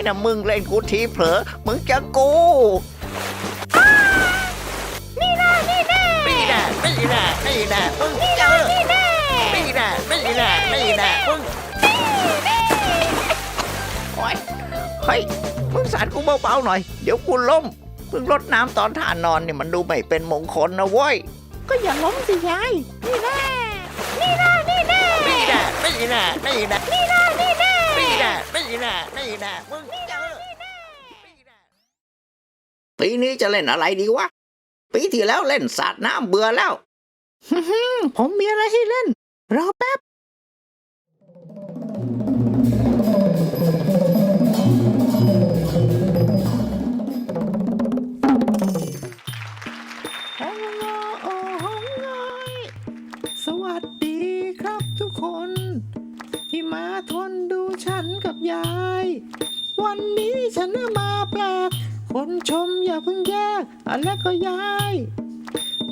น้อยนะมึงเล่นกูทีเผลอมึงจะกูนี่แน่นี่แน่นี่แน่นี่แน่นี่แน่มึงเจอนี่แน่นี่แน่นี่แน่นี่แน่มึงโอ้ยเฮ้ยมึงสาดกูเบาๆหน่อย เดี๋ยวกูล้มมึงรดน้ำตอนทานนอนเนี่ยมันดูไม่เป็นมงคลนะเว้ยก็อย่าล้มสิยายนี่แน่นี่แน่นี่แน่นี่แน่นี่แน่นี่แน่ แน่นี่แน่นี่แน่นี่แน่นี่แน่มึงเจอปีนี้จะเล่นอะไรดีวะ ปีที่แล้วเล่นสาดน้ำเบื่อแล้ว ผมมีอะไรให้เล่น รอแป๊บ วันนี้ฉันมาแปลก คนชมอย่าเพิ่งแยกอันแล้วก็ยาย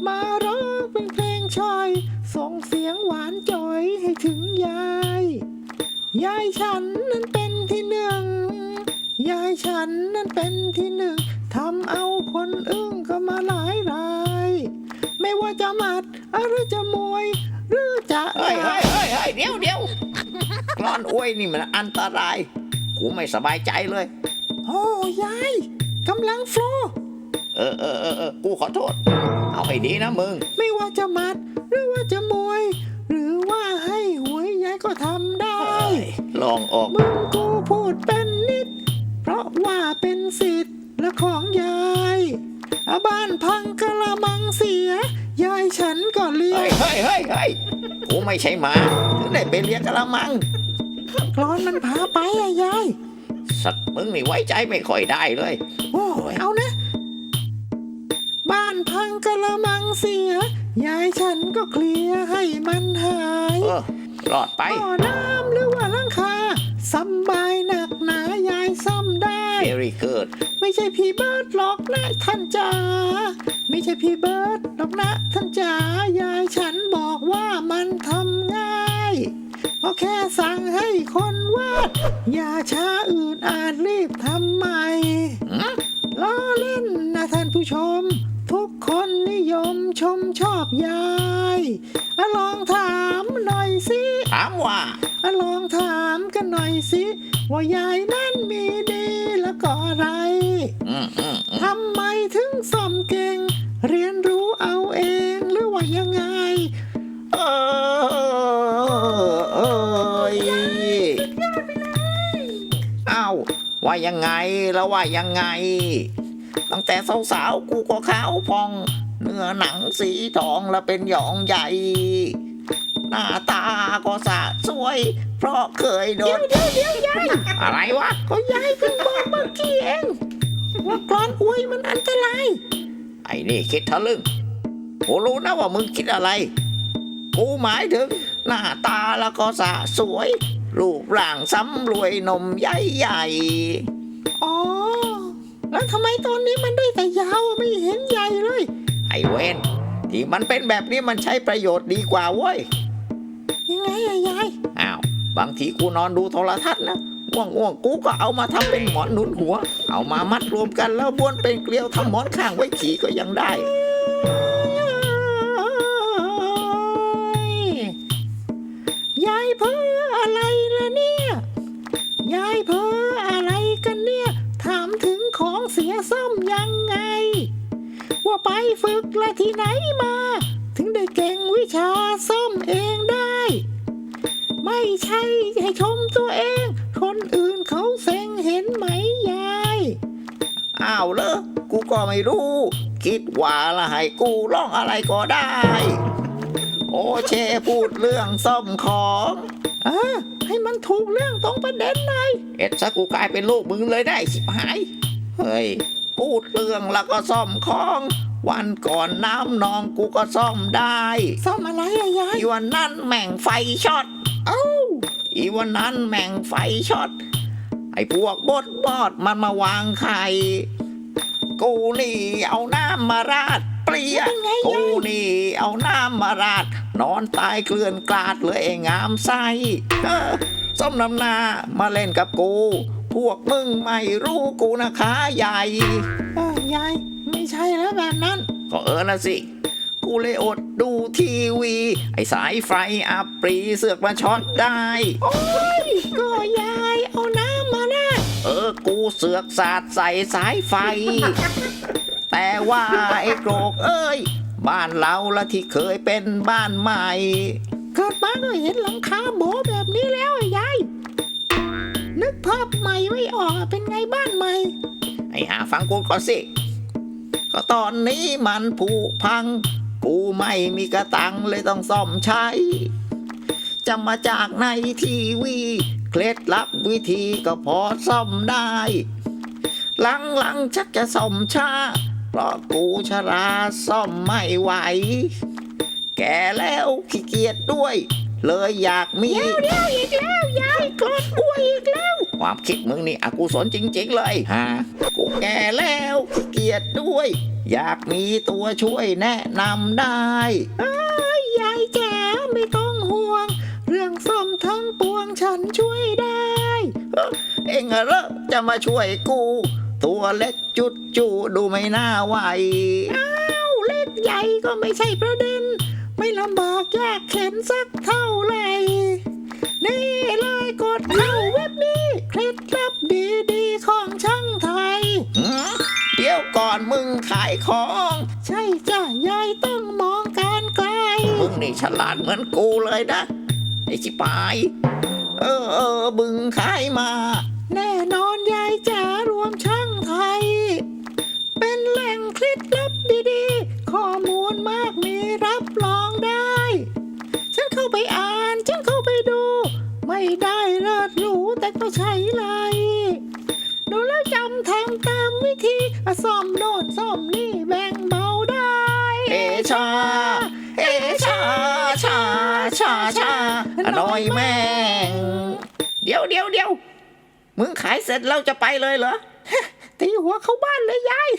มาร้องเป็นเพลงชอย ส่งเสียงหวานจ่อยให้ถึงยาย ยายฉันนั้นเป็นที่หนึ่ง ยายฉันนั้นเป็นที่หนึ่งทำเอาคนอึ้งก็มาหลายราย ไม่ว่าจะหมัดหรือจะมวยหรือจะ เฮ้ยเฮ้ยเฮ้ยเฮ้ยเดี๋ยวเดี๋ยวกลอนอ้วยนี่มันอันตราย กูไม่สบายใจเลย โอ้ยายกำลังโฟลว์เออเออเออเออกูขอโทษ เอาให้ดีนะมึง ไม่ว่าจะหมัด หรือว่าจะมวย หรือว่าให้หวยยายก็ทำได้ ลองออก มึงกูพูดเป็นนิด เพราะว่าเป็นสิทธิ์และของยายอาบ้านพังกะละมังเสีย ยายฉันก็เลี้ยเฮ้งยเฮ้ยเฮ้ยเฮ้ยกูไม่ใช่หมาถึงได้เป็นเลี้ยงกะละมัง กรอนมันพาไปอะยายสัตว์มึงนี่ไว้ใจไม่ค่อยได้เลย โอ้ยเอานะ บ้านพังกะละมังเสีย ยายฉันก็เคลียร์ให้มันหายเออรอดไปบ่อน้ำหรือว่าหลังคาสำบายหนักหนายายซ่อมได้ very good ไม่ใช่พี่เบิร์ดหรอกนะท่านจ๋าไม่ใช่พี่เบิร์ดหรอกนะท่านจ๋ายายฉัน ก็แค่สั่งให้คนวาด อย่าช้าอื่นอาจรีบทำใหม่หืมล้อเล่นนะท่านผู้ชม ทุกคนนิยมชมชอบยายอะลองถามหน่อยสิถามว่าอะลองถามกันหน่อยสิ ว่ายายนั้นมีดีแล้วก็อะไรอืมอืมอืมทำไมถึงซ่อมเก่ง เรียนรู้เอาเองหรือว่ายังไง เออ ว่ายังไงแล้วว่ายังไง ตั้งแต่สาวๆกูก็ขาวพอง เนื้อหนังสีทองและเป็นหยองใหญ่ หน้าตาก็สะสวย เพราะเคยโดนเดี๋ยวเดี๋ยวยายอะไรวะก็ยายเพิ่งบอกเมื่อกี้เองว่ากรอนอวยมันอันตรายไอ้นี่คิดทะลึ่งกูรู้นะว่ามึงคิดอะไร กูหมายถึง หน้าตาแล้วก็สะสวย รูปร่างซ้ำรวยนมใหญ่ใหญ่อ๋อ แล้วทำไมตอนนี้มันได้แต่ยาวอะไม่เห็นใหญ่เลย ไอ้เวนที่มันเป็นแบบนี้มันใช้ประโยชน์ดีกว่าเว้ย ยังไงอะยาย อ้าว บางทีกูนอนดูโทรทัศน์นะง่วงง่วงๆกูก็เอามาทำเป็นหมอนหนุนหัว เอามามัดรวมกันแล้วบ้วนเป็นเกลียวทำหมอนข้างไว้ขี่ก็ยังได้ ยายเพ้อ ยังไง ว่าไปฝึกละที่ไหนมา ถึงได้เก่งวิชาซ่อมเองได้ ไม่ใช่ให้ชมตัวเอง คนอื่นเขาเซ็งเห็นไหมยาย อ้าวเลอกูก็ไม่รู้ คิดว่าละให้กูร้องอะไรก็ได้ โอเชพูดเรื่องซ่อมของเออให้มันถูกเรื่องตรงประเด็นหน่อยเอ็ดซะกูกลายเป็นลูกมึงเลยได้ชิบหาย เฮ้ย พูดเรื่องแล้วก็ซ่อมของ วันก่อนน้ำนองกูก็ซ่อมได้ซ่อมอะไรอะยายอีวันนั้นแม่งไฟช็อตเอ้าอีวันนั้นแม่งไฟช็อตไอ้พวกบดบอดมันมาวางไข่กูนี่เอาน้ำมาราดเปรี้ยเป็นไงยายกูนี่เอาน้ำมาราด นอนตายเกลื่อนกลาดเลยไอ้งามไส้เออส้มน้ำหนามาเล่นกับกู พวกมึงไม่รู้กูนะขาใหญ่เออยาย ไม่ใช่แล้วแบบนั้น ก็เออนะสิ กูเลยอดดูทีวี ไอสายไฟอับปรีเสือกมาช็อตได้ โอ้ยก็ยายเอาน้ำมาราดเออ กูเสือกสาดใส่สายไฟ แต่ว่าไอ้โกรกเอ้ย บ้านเราละที่เคยเป็นบ้านใหม่ เกิดมาก็เห็นหลังคาโบแบบนี้แล้วอะยายนึกภาพใหม่ไม่ออกอเป็นไงบ้านใหม่ ไอ้หาฟังกูก่อนสิ ก็ตอนนี้มันผุพัง กูไม่มีกระตังเลยต้องซ่อมใช้ จะมาจากในทีวี เคล็ดลับวิธีก็พอซ่อมได้ หลังๆชักจะซ่อมช้า เพราะกูชราซ่อมไม่ไหว แก่แล้วขี้เกียจด้วย เลยอยากมี เดี๋ยวเดี๋ยวอีกแล้วยายกดกล้วยอีกแล้ว ความคิดมึงนี่อกุศลจริง ๆ เลยฮะกูแก่แล้วขี้เกียจด้วย อยากมีตัวช่วยแนะนำได้เอ้ยยายจ๋าไม่ต้องห่วง เรื่องซ่อมทั้งปวงฉันช่วยได้ เอ็งอะเหรอจะมาช่วยกู ตัวเล็กจุดจูดูไม่น่าไหวอ้าวเล็กใหญ่ก็ไม่ใช่ประเด็น ไม่ลำบากยากเข็นสักเท่า ขายของ ใช่จ้ะยายต้องมองการไกล มึงนี่ฉลาดเหมือนกูเลยนะ ไอ้ชิปาย เออเออบึงขายมา แน่นอน เอชา เอชาชาชาชาอน้อยแม่งเดี๋ยวเดี๋ยวเดี๋ยวมึงขายเสร็จแล้วจะไปเลยเหรอตีหัวเข้าบ้านเลยยาย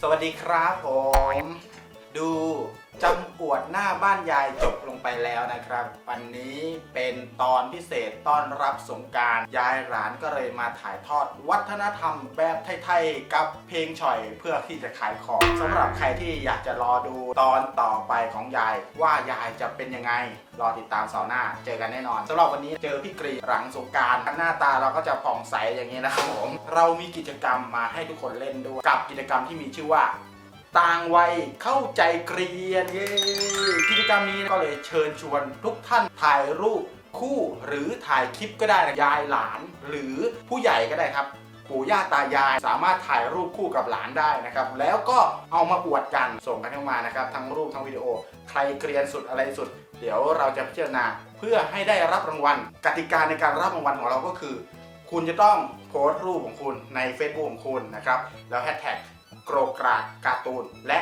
สวัสดีครับผม ดู จำอวดหน้าบ้านยายจบลงไปแล้วนะครับ วันนี้เป็นตอนพิเศษต้อนรับสงการยายหลานก็เลยมาถ่ายทอดวัฒนธรรมแบบไทยๆกับเพลงฉ่อยเพื่อที่จะขายของสำหรับใครที่อยากจะรอดูตอนต่อไปของยาย ว่ายายจะเป็นยังไง รอติดตามเสาร์หน้า เจอกันแน่นอนสำหรับวันนี้เจอพี่กรีหลังสงการหน้าตาเราก็จะผ่องใสอย่างนี้นะครับผมเรามีกิจกรรมมาให้ทุกคนเล่นด้วยกับกิจกรรมที่มีชื่อว่า ต่างวัยเข้าใจเกรียนเย้กิจกรรมนี้ก็เลยเชิญชวนทุกท่านถ่ายรูปคู่หรือถ่ายคลิปก็ได้นะยายหลาน หรือผู้ใหญ่ก็ได้ครับ ปู่ย่าตายายสามารถถ่ายรูปคู่กับหลานได้นะครับ แล้วก็เอามาอวดกันส่งกันเข้ามานะครับ ทั้งรูปทั้งวิดีโอ ใครเกรียนสุดอะไรสุด เดี๋ยวเราจะพิจารณาเพื่อให้ได้รับรางวัล กติกาในการรับรางวัลของเราก็คือ คุณจะต้องโพสต์รูปของคุณใน Facebook ของคุณนะครับ แล้วแฮชแท็ก โกรกกรากการ์ตูน และ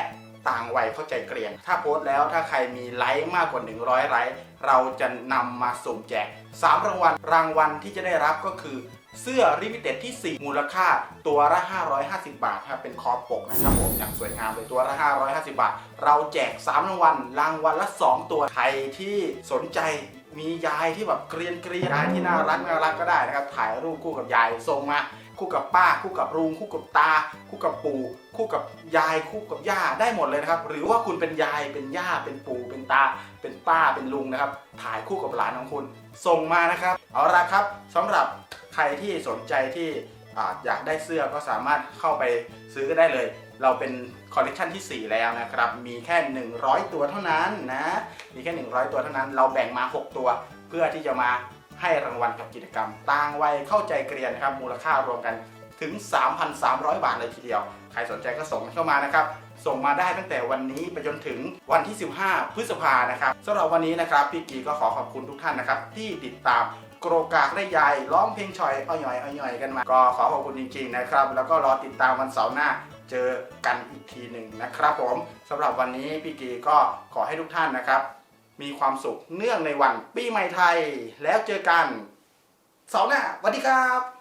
ต่างวัยเข้าใจเกรียน ถ้าโพสต์แล้วถ้าใครมีไลค์มากกว่า 100 ไลค์เราจะนำมาสุ่มแจก 3 รางวัล รางวัลที่จะได้รับก็คือเสื้อริมิเต็ดที่ 4 มูลค่าตัวละ 550 บาทครับเป็นคอปกนะครับผมอย่างสวยงามเลยตัวละ 550 บาท เราแจก 3 รางวัล รางวัลละ 2 ตัว ใครที่สนใจมียายที่แบบเกรียนเกรียนยายที่น่ารักน่ารักก็ได้นะครับ ถ่ายรูปคู่กับยายส่งมา คู่กับป้า คู่กับลุง คู่กับตา คู่กับปู่ คู่กับยาย คู่กับย่าได้หมดเลยนะครับ หรือว่าคุณเป็นยายเป็นย่าเป็นปู่เป็นตา เป็นป้าเป็นลุงนะครับ ถ่ายคู่กับหลานของคุณ ส่งมานะครับ เอาละครับสำหรับใครที่สนใจที่อ่าอยากได้เสื้อก็สามารถเข้าไปซื้อก็ได้เลย เราเป็นคอลเลกชันที่ 4 แล้วนะครับ มีแค่ 100 ตัวเท่านั้นนะ มีแค่ 100 ตัวเท่านั้น เราแบ่งมา 6 ตัว เพื่อที่จะมา ให้รางวัลกับกิจกรรมต่างวัยเข้าใจเกรียนนะครับมูลค่ารวมกันถึง 3,300 บาทเลยทีเดียว ใครสนใจก็ส่งเข้ามานะครับ ส่งมาได้ตั้งแต่วันนี้ไปจนถึงวันที่ 15 พฤษภานะครับสำหรับวันนี้นะครับ พี่กีก็ขอขอบคุณทุกท่านนะครับ ที่ติดตามโกรกากได้ยญ่ร้องเพลงชอยอ่อยอ่อยกันมา ก็ขอขอบคุณจริงๆนะครับ แล้วก็รอติดตามวันเสาร์หน้าเจอกันอีกทีหนึ่งนะครับผมสำหรับวันนี้พี่กีก็ขอให้ทุกท่านนะครับ มีความสุขเนื่องในวันปีใหม่ไทย แล้วเจอกันสองหน้าสวัสดีครับ